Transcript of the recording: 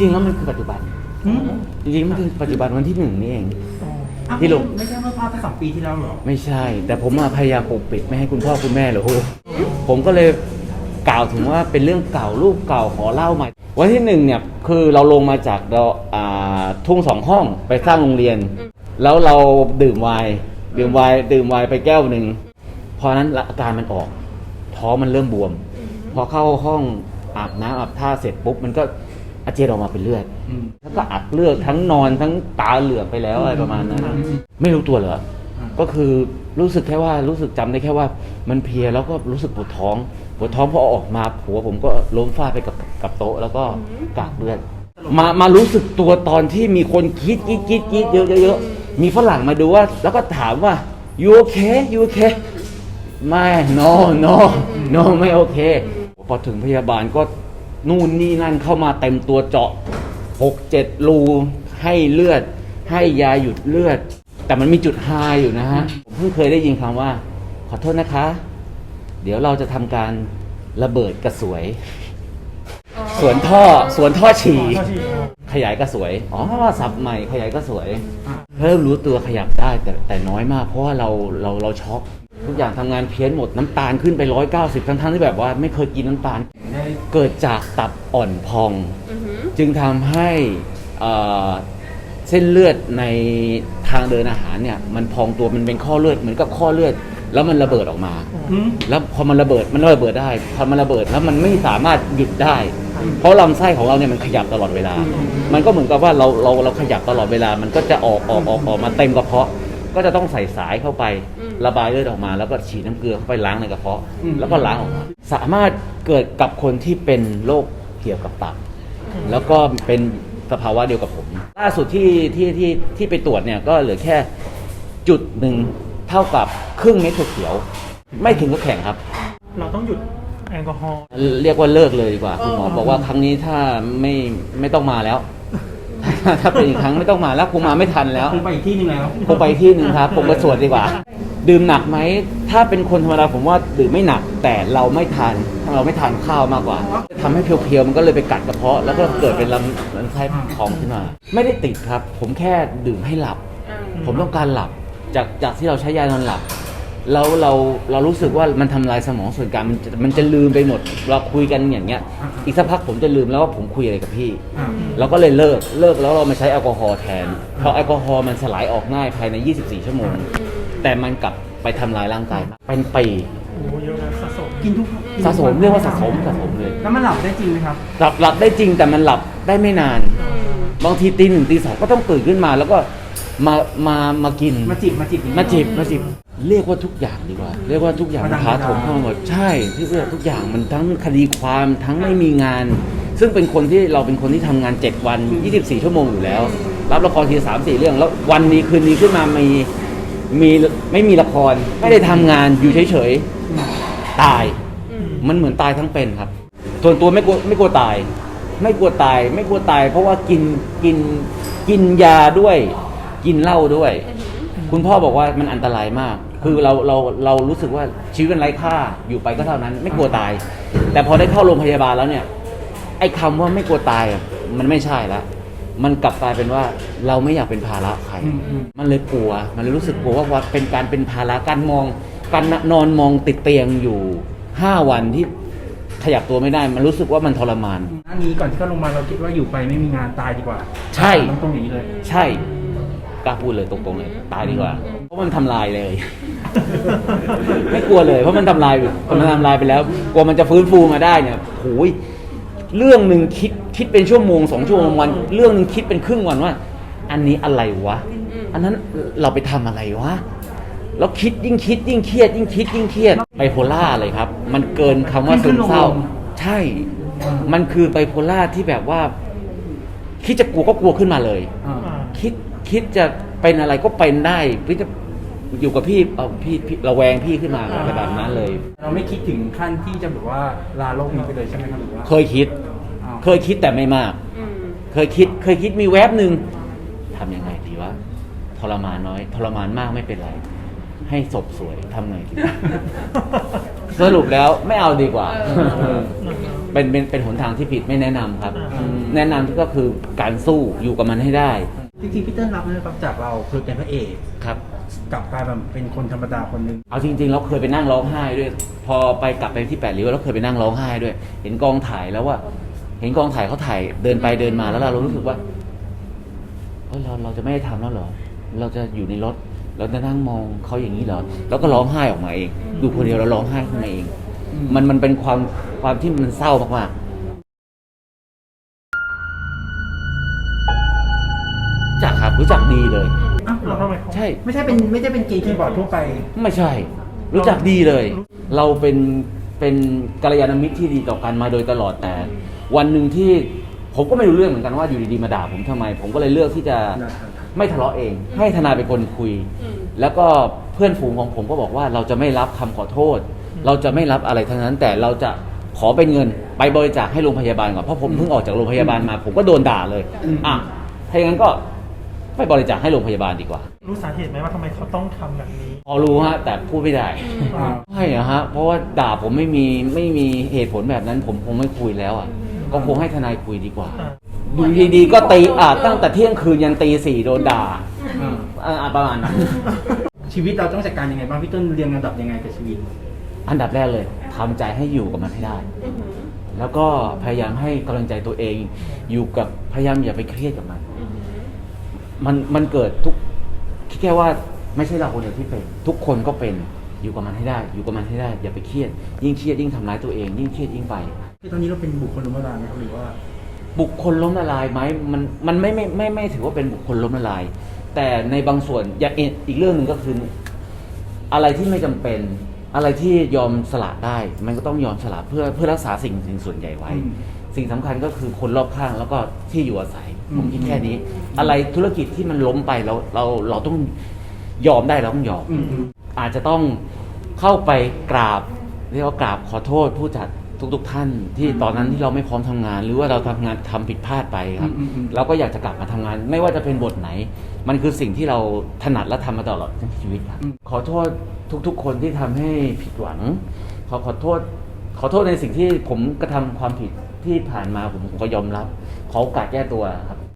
ริงๆแล้วมันคือปัจจุบัน อืมจริงๆมันคือปัจจุบันวันที่หนึ่งนี่เองอะพี่ลุงไม่ใช่เมื่อภาพสองปีที่แล้วเหรอ ไม่ใช่ แต่ผมมาพยายามปกปิดไม่ให้คุณพ่อคุณแม่รู้ผมก็เลยกล่าวถึงว่าเป็นเรื่องเก่ารูปเก่าขอเล่าใหม่ วันที่หนึ่งเนี่ยคือเราลงมาจากเราอ่าทุ่งสองห้องไปสร้างโรงเรียน แล้วเราดื่มไวน์ดื่มไวน์ดื่มไวน์ไปแก้วหนึ่งพอนั้นอาการมันออก ท้องมันเริ่มบวม พอเข้าห้องอาบน้ำอาบท่าเสร็จปุ๊บมันก็ อาเจียนออกมาเป็นเลือดอืมแล้วก็อักเลือดทั้งนอนทั้งตาเหลือกไปแล้วอะไรประมาณนั้นอืมไม่รู้ตัวเหรออืมก็คือรู้สึกแค่ว่ารู้สึกจำได้แค่ว่ามันเพลียแล้วก็รู้สึกปวดท้อง ปวดท้องพอออกมาผัวผมก็ล้มฟาดไปกับกับโต๊ะแล้วก็กากเลือด มามารู้สึกตัวตอนที่มีคนกรีดกรีดกรีดกรีดเยอะเยอะๆมีฝรั่งมาดูว่า แล้วก็ถามว่า you okay you okay ไม่ no no no ไม่โอเค พอถึงพยาบาลก็ นู่นนี่นั่นเข้ามาเต็มตัวเจาะหกเจ็ดรูให้เลือด ให้ยาหยุดเลือด แต่มันมีจุดไฮอยู่นะฮะ ผมเพิ่งเคยได้ยินคำว่า ขอโทษนะคะ เดี๋ยวเราจะทำการระเบิดกระสวย สวนท่อสวนท่อฉี่ขยายกระสวย อ๋อสับใหม่ขยายกระสวย เริ่มรู้ตัวขยับได้แต่แต่น้อยมาก เพราะว่าเราเราเราช็อก ทุกอย่างทำงานเพี้ยนหมดน้ำตาลขึ้นไปร้อยเก้าสิบทั้งทั้งๆที่แบบว่าไม่เคยกินน้ำตาลได้เกิดจากตับอ่อนพอง จึงทำให้เอ่อเส้นเลือดในทางเดินอาหารเนี่ยมันพองตัวมันเป็นข้อเลือดเหมือนกับข้อเลือด แล้วมันระเบิดออกมาอืมแล้วพอมันระเบิดมันระเบิดได้พอมันระเบิดแล้วมันไม่สามารถหยุดได้ เพราะลำไส้ของเราเนี่ยมันขยับตลอดเวลา มันก็เหมือนกับว่าเราเราเราขยับตลอดเวลา มันก็จะออกออกออกออกมาเต็มกระเพาะ ก็จะต้องใส่สายเข้าไป ระบายเลือดออกมา แล้วก็ฉีดน้ำเกลือเข้าไปล้างในกระเพาะ แล้วก็ล้างออกมาสามารถเกิดกับคนที่เป็นโรคเกี่ยวกับตับแล้วก็เป็นสภาวะเดียวกับผม ล่าสุดที่ที่ที่ที่ไปตรวจเนี่ยก็เหลือแค่จุดหนึ่งเท่ากับครึ่งเม็ดเขียวๆไม่ถึงกับแข็งครับ เราต้องหยุดแอลกอฮอล์เรียกว่าเลิกเลยดีกว่าคุณหมอบอกว่าครั้งนี้ถ้าไม่ไม่ต้องมาแล้ว ถ้าเป็นอีกครั้งไม่ต้องมาแล้วคงมาไม่ทันแล้วคงไปอีกที่หนึงแล้วคงไปที่หนึ่งครับผมไปสวดดีกว่า ดื่มหนักไหมถ้าเป็นคนธรรมดาผมว่าดื่มไม่หนักแต่เราไม่ทานเราไม่ทานข้าวมากกว่าทำให้เพียวๆมันก็เลยไปกัดกระเพาะ แล้วก็เกิดเป็นลำลำไส้พองขึ้นมา ไม่ได้ติดครับ ผมแค่ดื่มให้หลับ ผมต้องการหลับจากจากที่เราใช้ยานอนหลับ แล้วเราเรารู้สึกว่ามันทำลายสมองส่วนกลางมันจะมันจะลืมไปหมด เราคุยกันอย่างเงี้ย อีกสักพักผมจะลืมแล้วว่าผมคุยอะไรกับพี่อ่าเราก็เลยเลิกเลิกแล้วเรามาใช้แอลกอฮอล์แทน เพราะแอลกอฮอล์มันสลายออกง่ายภายใน 24 ชั่วโมง แต่มันกลับไปทำลายร่างกายมากเป็นปีโอ้เยอะนะสะสมกินทุกสะสมเรียกว่าสะสมสะสมเลยแล้วมันหลับได้จริงไหมครับหลับหลับได้จริงแต่มันหลับได้ไม่นาน บางทีตีหนึ่งตีสองก็ต้องตื่นขึ้นมา แล้วก็มามามากินมาจิบมาจิบมาจิบมาจิบ เรียกว่าทุกอย่างดีกว่า เรียกว่าทุกอย่างมามันดังท้าโถมเข้ามาหมดใช่ที่เรียกทุกอย่างมันทั้งคดีความทั้งไม่มีงาน ซึ่งเป็นคนที่เราเป็นคนที่ทำงาน 7 วัน 24 ชั่วโมงอยู่แล้ว รับละครทีสามสี่เรื่อง แล้ววันนี้คืนนี้ขึ้นมามีมีไม่มีละครไม่ได้ทำงานอยู่เฉยๆตาย มันเหมือนตายทั้งเป็นครับส่วนตัวไม่กลัวไม่กลัวตาย ไม่กลัวตาย ไม่กลัวตาย เพราะว่ากินกินกินยาด้วย กินเหล้าด้วย คุณพ่อบอกว่ามันอันตรายมาก คือเราเราเรารู้สึกว่าชีวิตมันไร้ค่าอยู่ไปก็เท่านั้น ไม่กลัวตาย แต่พอได้เข้าโรงพยาบาลแล้วเนี่ย ไอ้คำว่าไม่กลัวตายอะมันไม่ใช่ละมันกลับกลายเป็นว่าเราไม่อยากเป็นภาระใคร อืมอืม มันเลยกลัว มันเลยรู้สึกกลัวว่าว่าเป็นการเป็นภาระการมอง การนอนมองติดเตียงอยู่ห้าวันที่ขยับตัวไม่ได้ มันรู้สึกว่ามันทรมานอันนี้ก่อนที่เข้าโรงพยาบาลเราคิดว่าอยู่ไปไม่มีงานตายดีกว่าใช่ ต้องตรงนี้เลย ใช่กล้าพูดเลยตรงๆเลย ตายดีกว่า เพราะมันทำลายเลย ไม่กลัวเลย เพราะมันทำลายมันทำลายไปแล้วกลัวมันจะฟื้นฟูมาได้เนี่ยโอ้ยเรื่องหนึ่งคิดคิดเป็นชั่วโมงสองชั่วโมงวัน เรื่องหนึ่งคิดเป็นครึ่งวันว่า อันนี้อะไรวะ อันนั้นเราไปทำอะไรวะแล้วคิดยิ่งคิดยิ่งเครียด ยิ่งคิดยิ่งเครียดไบโพล่าเลยครับ มันเกินคำว่าซึมเศร้า ใช่ มันคือไบโพล่าที่แบบว่า คิดจะกลัวก็กลัวขึ้นมาเลยอ่าคิดคิดจะ เป็นอะไรก็เป็นได้พี่จะอยู่กับพี่เอาพี่พี่ระแวงพี่ขึ้นมาอะไรแบบนั้นเลย เราไม่คิดถึงขั้นที่จะแบบว่าลาโลกนี้ไปเลยใช่ไหมครับหรือว่าเคยคิด อ้าวเคยคิดแต่ไม่มากเคยคิด เคยคิดมีแวบหนึ่งทำยังไงดีวะทรมานน้อย ทรมานมากไม่เป็นไร ให้ศพสวยทำไงดี สรุปแล้วไม่เอาดีกว่าเป็นเป็นเป็นหนทางที่ผิดไม่แนะนำครับอืมแนะนำที่ก็คือการสู้อยู่กับมันให้ได้ จริงๆพี่เติ้ลรับนะครับจากเราเคยเป็นพระเอกครับ กลับกลายแบบเป็นคนธรรมดาคนหนึ่งเอาจริงๆเราเคยไปนั่งร้องไห้ด้วย พอไปกลับไปที่แปดริ้วเราเคยไปนั่งร้องไห้ด้วย เห็นกองถ่ายแล้วว่า เห็นกองถ่ายเขาถ่ายเดินไปเดินมาแล้วเรารู้สึกว่าเฮ้ยเราเราจะไม่ได้ทำแล้วเหรอ เราจะอยู่ในรถเราจะนั่งมองเขาอย่างนี้เหรอ แล้วก็ร้องไห้ออกมาเอง ดูคนเดียวแล้วร้องไห้ขึ้นมาเองอืมมันมันเป็นความความที่มันเศร้ามากๆ จักครับรู้จักดีเลย อ้าวเหรอใช่ ไม่ใช่เป็นไม่ใช่เป็นเกย์คีย์บอร์ดทั่วไป ไม่ใช่ รู้จักดีเลย เราเป็นเป็นกัลยาณมิตรที่ดีต่อกันมาโดยตลอดแต่ วันหนึ่งที่ผมก็ไม่รู้เรื่องเหมือนกันว่าอยู่ดีๆมาด่าผมทำไม ผมก็เลยเลือกที่จะไม่ทะเลาะเอง ให้ทนายเป็นคนคุยแล้วก็เพื่อนฝูงของผมก็บอกว่าเราจะไม่รับคำขอโทษ เราจะไม่รับอะไรทั้งนั้น แต่เราจะขอเป็นเงินไปบริจาคให้โรงพยาบาลก่อนเพราะผมเพิ่งออกจากโรงพยาบาลมา ผมก็โดนด่าเลย อืม อะถ้าอย่างนั้นก็ ไปบริจาคให้โรงพยาบาลดีกว่า รู้สาเหตุไหมว่าทำไมเขาต้องทำแบบนี้ พอรู้ฮะแต่พูดไม่ได้อ่าไม่อะฮะ เพราะว่าด่าผมไม่มีไม่มีเหตุผลแบบนั้น ผมคงไม่คุยแล้วอะ ก็คงให้ทนายคุยดีกว่าอ่า ดูดีๆก็ตีอะตั้งแต่เที่ยงคืนยันตีสี่โดนด่าอ่าอะอะประมาณนั้น ชีวิตเราต้องจัดการยังไงบ้างพี่เติ้ลเรียงลำดับยังไงกับชีวิต อันดับแรกเลยทำใจให้อยู่กับมันให้ได้ แล้วก็พยายามให้กำลังใจตัวเอง อยู่กับพยายามอย่าไปเครียดกับมัน มันมันเกิดทุกคิดแค่ว่าไม่ใช่เราคนเดียวที่เป็น ทุกคนก็เป็นอยู่กับมันให้ได้ อยู่กับมันให้ได้ อย่าไปเครียด ยิ่งเครียดยิ่งทำร้ายตัวเอง ยิ่งเครียดยิ่งไป คือตอนนี้เราเป็นบุคคลล้มละลายไหมครับหรือว่า บุคคลล้มละลายไหมมันมันไม่ไม่ไม่ไม่ถือว่าเป็นบุคคลล้มละลาย แต่ในบางส่วนอย่างอีกอีกเรื่องหนึ่งก็คือ อะไรที่ไม่จำเป็น อะไรที่ยอมสละได้ มันก็ต้องยอมสละเพื่อเพื่อรักษาสิ่งสิ่งส่วนใหญ่ไว้ อืม สิ่งสำคัญก็คือคนรอบข้างแล้วก็ที่อยู่อาศัยอืมผมคิดแค่นี้ อะไรธุรกิจที่มันล้มไปเราเราเราต้องยอมได้เราต้องยอม อืมอืม อาจจะต้องเข้าไปกราบ เรียกว่ากราบขอโทษผู้จัดทุก ๆ ท่าน ที่ตอนนั้นที่เราไม่พร้อมทำงาน หรือว่าเราทำงานทำผิดพลาดไปครับอืมอืมอืม เราก็อยากจะกลับมาทำงาน ไม่ว่าจะเป็นบทไหน มันคือสิ่งที่เราถนัดและทำมาตลอดทั้งชีวิตครับขอโทษทุก ๆ คนที่ทำให้ผิดหวัง ขอขอโทษ ขอโทษในสิ่งที่ผมกระทำความผิด ที่ผ่านมาผมก็ยอมรับ เขาโอกาสแก้ตัวครับ